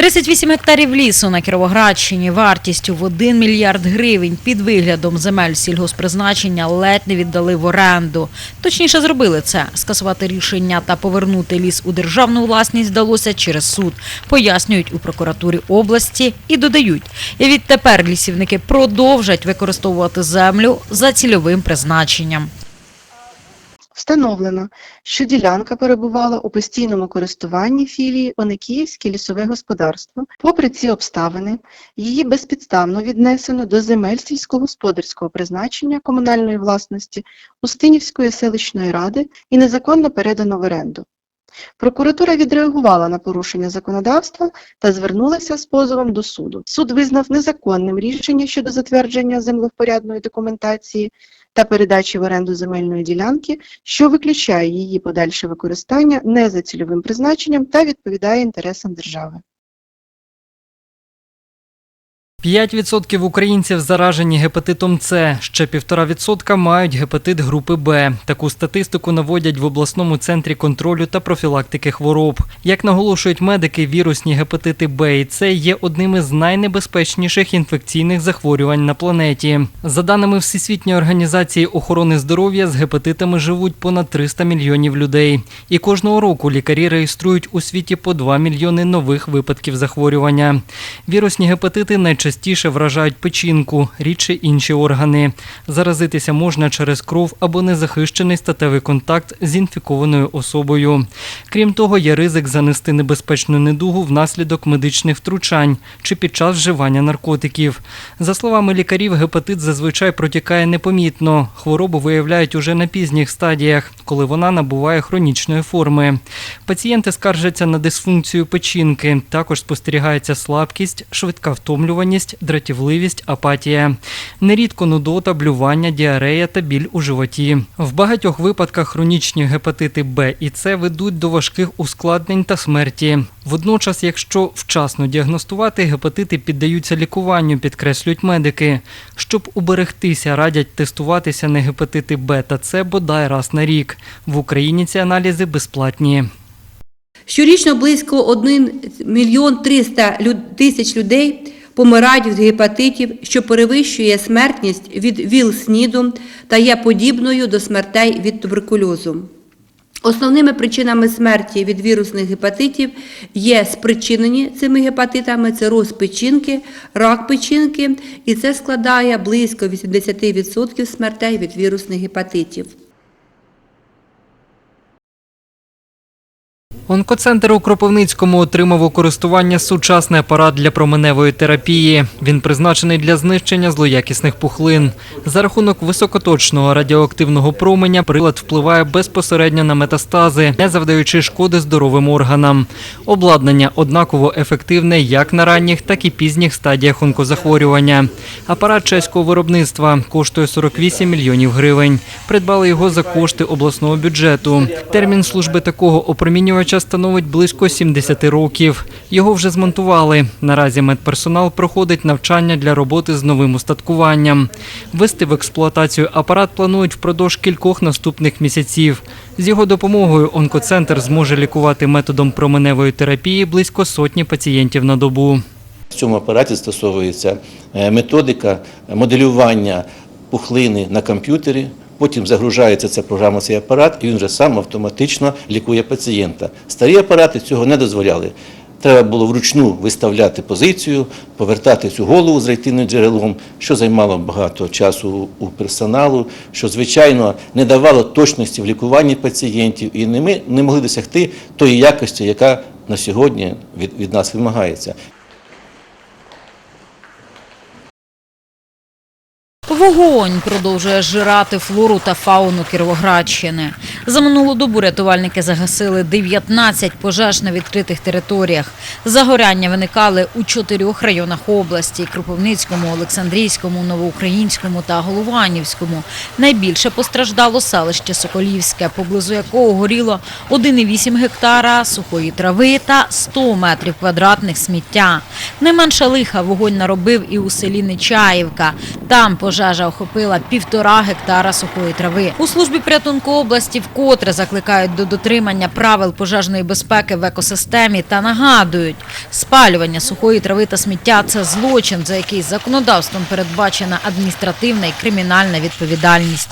38 гектарів лісу на Кіровоградщині вартістю в 1 мільярд гривень під виглядом земель сільгоспризначення ледь не віддали в оренду. Точніше зробили це. Скасувати рішення та повернути ліс у державну власність вдалося через суд, пояснюють у прокуратурі області і додають. І відтепер лісівники продовжать використовувати землю за цільовим призначенням. Встановлено, що ділянка перебувала у постійному користуванні філії Оникіївське лісове господарство. Попри ці обставини, її безпідставно віднесено до земель сільськогосподарського призначення комунальної власності Устинівської селищної ради і незаконно передано в оренду. Прокуратура відреагувала на порушення законодавства та звернулася з позовом до суду. Суд визнав незаконним рішення щодо затвердження землевпорядної документації та передачі в оренду земельної ділянки, що виключає її подальше використання не за цільовим призначенням та відповідає інтересам держави. 5% українців заражені гепатитом С, ще 1,5% мають гепатит групи Б. Таку статистику наводять в обласному центрі контролю та профілактики хвороб. Як наголошують медики, вірусні гепатити Б і С є одним із найнебезпечніших інфекційних захворювань на планеті. За даними Всесвітньої організації охорони здоров'я, з гепатитами живуть понад 300 мільйонів людей. І кожного року лікарі реєструють у світі по 2 мільйони нових випадків захворювання. Вірусні гепатити найчастіше вражають печінку, рідше інші органи. Заразитися можна через кров або незахищений статевий контакт з інфікованою особою. Крім того, є ризик занести небезпечну недугу внаслідок медичних втручань чи під час вживання наркотиків. За словами лікарів, гепатит зазвичай протікає непомітно. Хворобу виявляють уже на пізніх стадіях, коли вона набуває хронічної форми. Пацієнти скаржаться на дисфункцію печінки. Також спостерігається слабкість, швидка втомлюваність, дратівливість, апатія. Нерідко нудота, блювання, діарея та біль у животі. В багатьох випадках хронічні гепатити Б і С ведуть до важких ускладнень та смерті. Водночас, якщо вчасно діагностувати, гепатити піддаються лікуванню, підкреслюють медики. Щоб уберегтися, радять тестуватися на гепатити Б та С бодай раз на рік. В Україні ці аналізи безплатні. Щорічно близько 1 мільйон 300 лю- тисяч людей помирають від гепатитів, що перевищує смертність від ВІЛ-СНІДу та є подібною до смертей від туберкульозу. Основними причинами смерті від вірусних гепатитів є спричинені цими гепатитами це рост печінки, рак печінки, і це складає близько 80% смертей від вірусних гепатитів. Онкоцентр у Кропивницькому отримав у користування сучасний апарат для променевої терапії. Він призначений для знищення злоякісних пухлин. За рахунок високоточного радіоактивного променя прилад впливає безпосередньо на метастази, не завдаючи шкоди здоровим органам. Обладнання однаково ефективне як на ранніх, так і пізніх стадіях онкозахворювання. Апарат чеського виробництва коштує 48 мільйонів гривень. Придбали його за кошти обласного бюджету. Термін служби такого опромінювача становить близько 70 років. Його вже змонтували. Наразі медперсонал проходить навчання для роботи з новим устаткуванням. Ввести в експлуатацію апарат планують впродовж кількох наступних місяців. З його допомогою онкоцентр зможе лікувати методом променевої терапії близько сотні пацієнтів на добу. В цьому апараті застосовується е, методика моделювання пухлини на комп'ютері. Потім загружається ця програма, цей апарат, і він вже сам автоматично лікує пацієнта. Старі апарати цього не дозволяли. Треба було вручну виставляти позицію, повертати цю голову з реактивним джерелом, що займало багато часу у персоналу, що, звичайно, не давало точності в лікуванні пацієнтів, і ми не могли досягти тої якості, яка на сьогодні від, від нас вимагається. Вогонь продовжує жирати флору та фауну Кіровоградщини. За минулу добу рятувальники загасили 19 пожеж на відкритих територіях. Загоряння виникали у чотирьох районах області: Кропивницькому, Олександрійському, Новоукраїнському та Голованівському. Найбільше постраждало селище Соколівське, поблизу якого горіло 1,8 гектара сухої трави та 100 метрів квадратних сміття. Не менше лиха вогонь наробив і у селі Нечаївка. Там пожежа пожежа охопила півтора гектара сухої трави. У службі порятунку області вкотре закликають до дотримання правил пожежної безпеки в екосистемі та нагадують, спалювання сухої трави та сміття це злочин, за який законодавством передбачена адміністративна і кримінальна відповідальність.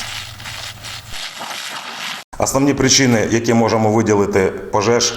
Основні причини, які можемо виділити пожеж,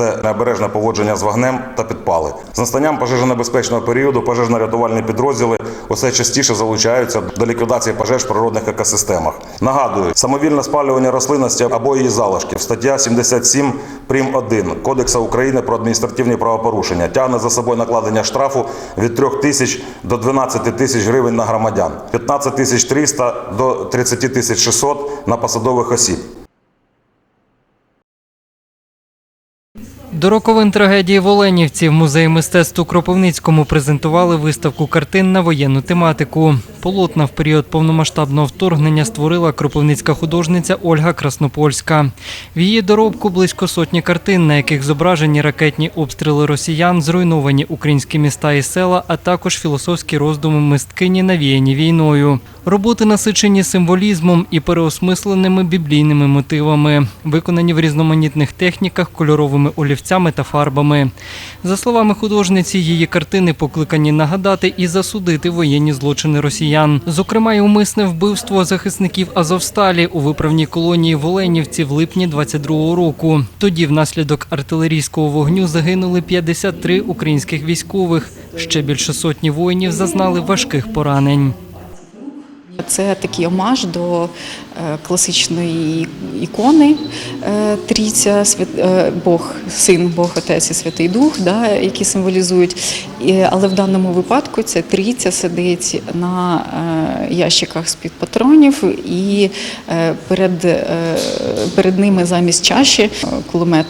це необережне поводження з вогнем та підпали. З настанням пожежонебезпечного періоду пожежно-рятувальні підрозділи усе частіше залучаються до ліквідації пожеж в природних екосистемах. Нагадую, самовільне спалювання рослинності або її залишків. Стаття 77 прим. 1 Кодексу України про адміністративні правопорушення тягне за собою накладення штрафу від 3 тисяч до 12 тисяч гривень на громадян, 15 тисяч 300 до 30 тисяч 600 на посадових осіб. До роковин трагедії в Оленівці в музеї мистецтв у Кропивницькому презентували виставку картин на воєнну тематику. Полотна в період повномасштабного вторгнення створила кропивницька художниця Ольга Краснопольська. В її доробку близько сотні картин, на яких зображені ракетні обстріли росіян, зруйновані українські міста і села, а також філософські роздуми мисткині, навіяні війною. Роботи насичені символізмом і переосмисленими біблійними мотивами, виконані в різноманітних техніках, кольоровими олівцями та фарбами. За словами художниці, її картини покликані нагадати і засудити воєнні злочини росіян, зокрема, й умисне вбивство захисників Азовсталі у виправній колонії в Оленівці в липні 22-го року. Тоді, внаслідок артилерійського вогню, загинули 53 українських військових. Ще більше сотні воїнів зазнали важких поранень. Це такий омаж до е, класичної ікони е, Трійця, е, Бог, Син, Бог, Отець і Святий Дух, да, які символізують. Але в даному випадку ця трійця сидить на ящиках з-під патронів, і перед, перед ними замість чаші кулемет.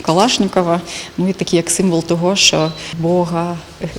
Калашникова, ну і такий як символ того, що Бога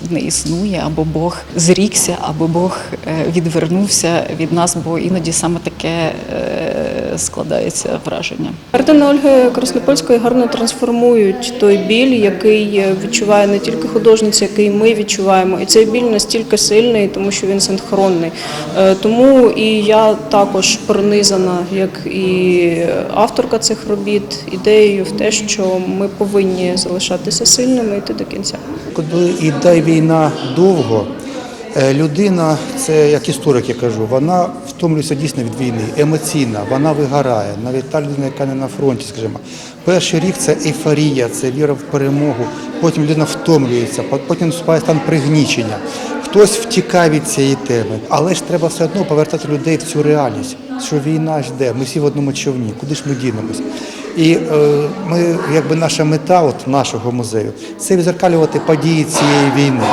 не існує, або Бог зрікся, або Бог е, відвернувся від нас, бо іноді саме таке е, складається враження. Картини Ольги Краснопольської гарно трансформують той біль, який відчуває не тільки художниця, який ми відчуваємо. І цей біль настільки сильний, тому що він синхронний. Е, Тому і я також пронизана, як і авторка цих робіт, ідеєю в те, що ми повинні залишатися сильними і йти до кінця. Коли йде війна довго, людина, це як історик я кажу, вона втомлюється дійсно від війни, емоційна, вона вигорає. Навіть та людина, яка не на фронті, скажімо. Перший рік це ейфорія, це віра в перемогу. Потім людина втомлюється, потім наступає стан пригнічення. Хтось втікає від цієї теми, але ж треба все одно повертати людей в цю реальність, що війна жде, ми всі в одному човні, куди ж ми дінемось. І е, ми, якби наша мета от нашого музею, це відзеркалювати події цієї війни.